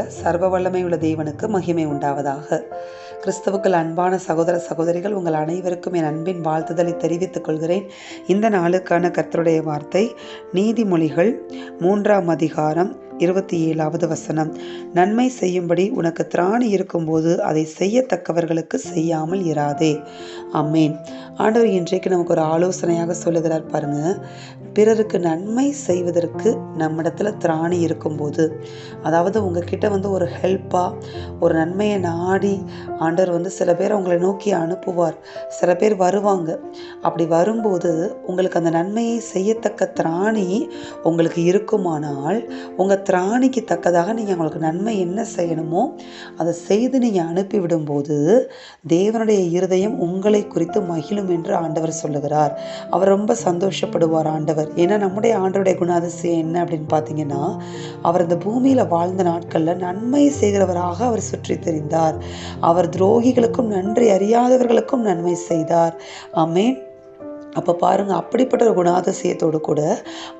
சர்வ வல்லமை உள்ள தேவனுக்கு மகிமை உண்டாவதாக. கிறிஸ்தவுக்கள் அன்பான சகோதர சகோதரிகள் உங்கள் அனைவருக்கும் என் அன்பின் வாழ்த்துதலை தெரிவித்துக் கொள்கிறேன். இந்த நாளுக்கான கர்த்தருடைய வார்த்தை நீதிமொழிகள் மூன்றாம் அதிகாரம் இருபத்தி ஏழாவது வசனம். நன்மை செய்யும்படி உனக்கு திராணி இருக்கும்போது அதை செய்யத்தக்கவர்களுக்கு செய்யாமல் இராதே. அம்மேன் ஆண்டவர் இன்றைக்கு நமக்கு ஒரு ஆலோசனையாக சொல்லுகிறார் பாருங்க. பிறருக்கு நன்மை செய்வதற்கு நம்மிடத்துல திராணி இருக்கும்போது அதாவது உங்ககிட்ட வந்து ஒரு ஹெல்ப்பாக ஒரு நன்மையை நாடி ஆண்டவர் வந்து சில பேர் உங்களை நோக்கி அனுப்புவார். சில பேர் வருவாங்க. அப்படி வரும்போது உங்களுக்கு அந்த நன்மையை செய்யத்தக்க திராணி உங்களுக்கு இருக்குமானால் உங்கள் திராணிக்கு தக்கதாக நீங்கள் அவங்களுக்கு நன்மை என்ன செய்யணுமோ அதை செய்து நீங்கள் அனுப்பிவிடும்போது தேவனுடைய இருதயம் உங்களை குறித்து மகிழும் என்று ஆண்டவர் சொல்லுகிறார். அவர் ரொம்ப சந்தோஷப்படுவார் ஆண்டவர். ஏன்னா நம்முடைய ஆண்டவருடைய குணாதிசயம் என்ன அப்படின்னு பார்த்தீங்கன்னா அவர் இந்த பூமியில் வாழ்ந்த நாட்களில் நன்மை செய்கிறவராக அவர் சுற்றி தெரிந்தார். அவர் துரோகிகளுக்கும் நன்றி அறியாதவர்களுக்கும் நன்மை செய்தார். அமேன் அப்போ பாருங்கள் அப்படிப்பட்ட ஒரு குணாதிசயத்தோடு கூட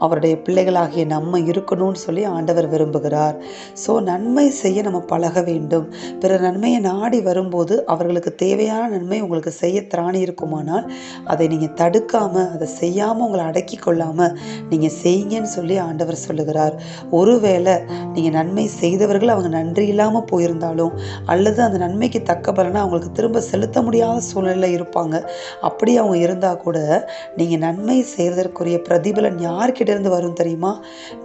அவருடைய பிள்ளைகளாகிய நம்ம இருக்கணும்னு சொல்லி ஆண்டவர் விரும்புகிறார். ஸோ நன்மை செய்ய நம்ம பழக வேண்டும். பிற நன்மையை நாடி வரும்போது அவர்களுக்கு தேவையான நன்மை உங்களுக்கு செய்ய திராணி இருக்குமானால் அதை நீங்கள் தடுக்காமல் அதை செய்யாமல் உங்களை அடக்கி கொள்ளாமல் நீங்கள் செய்யுங்கன்னு சொல்லி ஆண்டவர் சொல்லுகிறார். ஒருவேளை நீங்கள் நன்மை செய்தவர்கள் அவங்க நன்றி இல்லாமல் போயிருந்தாலும் அல்லது அந்த நன்மைக்கு தக்க பலனை அவங்களுக்கு திரும்ப செலுத்த முடியாத சூழ்நிலையில் இருப்பாங்க. அப்படி அவங்க இருந்தால் கூட நீங்கள் நன்மை செய்வதற்குரிய பிரதிபலன் யார்கிட்ட இருந்து வரும் தெரியுமா?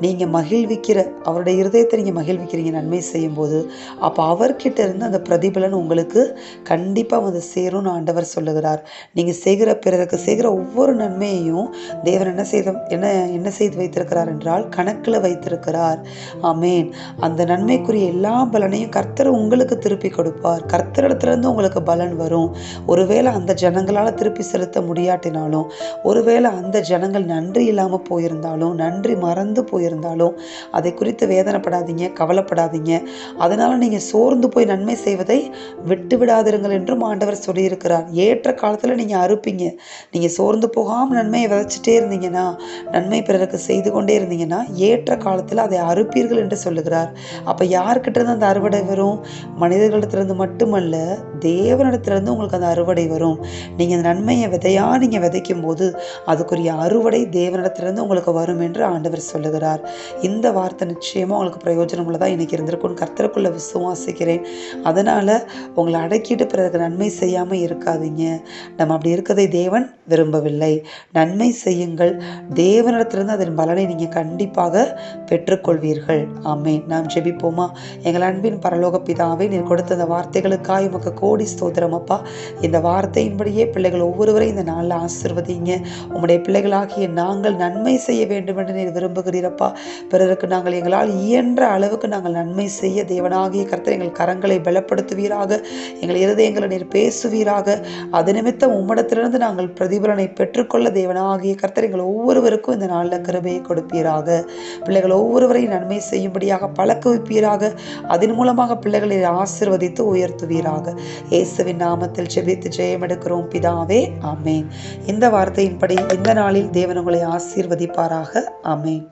நீங்கள் மகிழ்விக்கிற அவருடைய இருதயத்தை நீங்கள் மகிழ்விக்கிறீங்க நன்மை செய்யும்போது. அப்போ அவர்கிட்ட இருந்து அந்த பிரதிபலன் உங்களுக்கு கண்டிப்பாக வந்து சேரும்னு ஆண்டவர் சொல்லுகிறார். நீங்கள் செய்கிற பிறருக்கு செய்கிற ஒவ்வொரு நன்மையையும் தேவன் என்ன செய்த என்ன என்ன செய்து வைத்திருக்கிறார் என்றால் கணக்கில் வைத்திருக்கிறார். ஆமேன். அந்த நன்மைக்குரிய எல்லா பலனையும் கர்த்தர் உங்களுக்கு திருப்பி கொடுப்பார். கர்த்தரிடத்துலேருந்து உங்களுக்கு பலன் வரும். ஒருவேளை அந்த ஜனங்களால் திருப்பி செலுத்த முடியாட்டினாலும் ஒருவேளை அந்த ஜனங்கள் நன்றி இல்லாமல் போயிருந்தாலும் நன்றி மறந்து போயிருந்தாலும் அதை குறித்து வேதனைப்படாதீங்க கவலைப்படாதீங்க. அதனால் நீங்கள் சோர்ந்து போய் நன்மை செய்வதை விட்டு விடாதிருங்கள் என்றும் ஆண்டவர் சொல்லியிருக்கிறார். ஏற்ற காலத்தில் நீங்கள் அறுப்பீங்க. நீங்கள் சோர்ந்து போகாமல் நன்மையை விதைச்சிட்டே இருந்தீங்கன்னா நன்மை பிறருக்கு செய்து கொண்டே இருந்தீங்கன்னா ஏற்ற காலத்தில் அதை அறுப்பீர்கள் என்று சொல்லுகிறார். அப்போ யார்கிட்ட அந்த அறுவடை வரும்? மனிதர்களிடத்திலிருந்து மட்டுமல்ல தேவனிடத்திலிருந்து உங்களுக்கு அந்த அறுவடை வரும். நீங்கள் அந்த நன்மையை விதையாக நீங்கள் விதைக்கும் போது அதுக்குரிய அறுவடை தேவனிடத்திலிருந்து உங்களுக்கு வரும் என்று ஆண்டவர் சொல்லுகிறார். இந்த வார்த்தை நிச்சயமாக உங்களுக்கு பிரயோஜனம் உள்ளதாக இன்னைக்கு இருந்திருக்கும்னு கர்த்தருக்குள்ளே விசுவாசிக்கிறேன். அதனால் உங்களை அடக்கிட்டு பிறகு நன்மை செய்யாமல் இருக்காதீங்க. நம்ம அப்படி இருக்கதை தேவன் விரும்பவில்லை. நன்மை செய்யுங்கள். தேவனிடத்திலிருந்து அதன் பலனை நீங்கள் கண்டிப்பாக பெற்றுக்கொள்வீர்கள். ஆமே நாம் ஜெபிப்போமா? எங்கள் அன்பின் பரலோக பிதாவை நீர் கொடுத்த அந்த வார்த்தைகளுக்காக உமக்கு கோடி ஸ்தோத்திரம் அப்பா. இந்த வார்த்தையின்படியே பிள்ளைகள் ஒவ்வொருவரையும் இந்த நாளில் ஆசிர்வதிங்க உம்முடைய பிள்ளைகளாகிய நாங்கள் நன்மை செய்ய வேண்டும் என்று நீர் விரும்புகிறீரப்பா. பிறருக்கு நாங்கள் எங்களால் இயன்ற அளவுக்கு நாங்கள் நன்மை செய்ய தேவனாகிய கர்த்தர் எங்கள் கரங்களை பலப்படுத்துவீராக. எங்கள் இருதயங்களை நீர் பேசுவீராக. அது நிமித்தம் உம்மிடத்திலிருந்து நாங்கள் பிரதிபலனை பெற்றுக்கொள்ள தேவனாகிய கர்த்தர் எங்கள் ஒவ்வொருவருக்கும் இந்த நாளில் கிருபையை கொடுப்பீராக. பிள்ளைகள் ஒவ்வொருவரையும் நன்மை செய்யும்படியாக பழக்குவிப்பீராக. அதன் மூலமாக பிள்ளைகளை ஆசிர்வதித்து உயர்த்துவீராக. இயேசுவின் நாமத்தில் ஜெபித்து ஜெயம் எடுக்கிறோம் பிதாவே ஆமேன். இந்த வார்த்தையின்படி இந்த நாளில் தேவன் உங்களை ஆசீர்வதிப்பாராக. அமேன்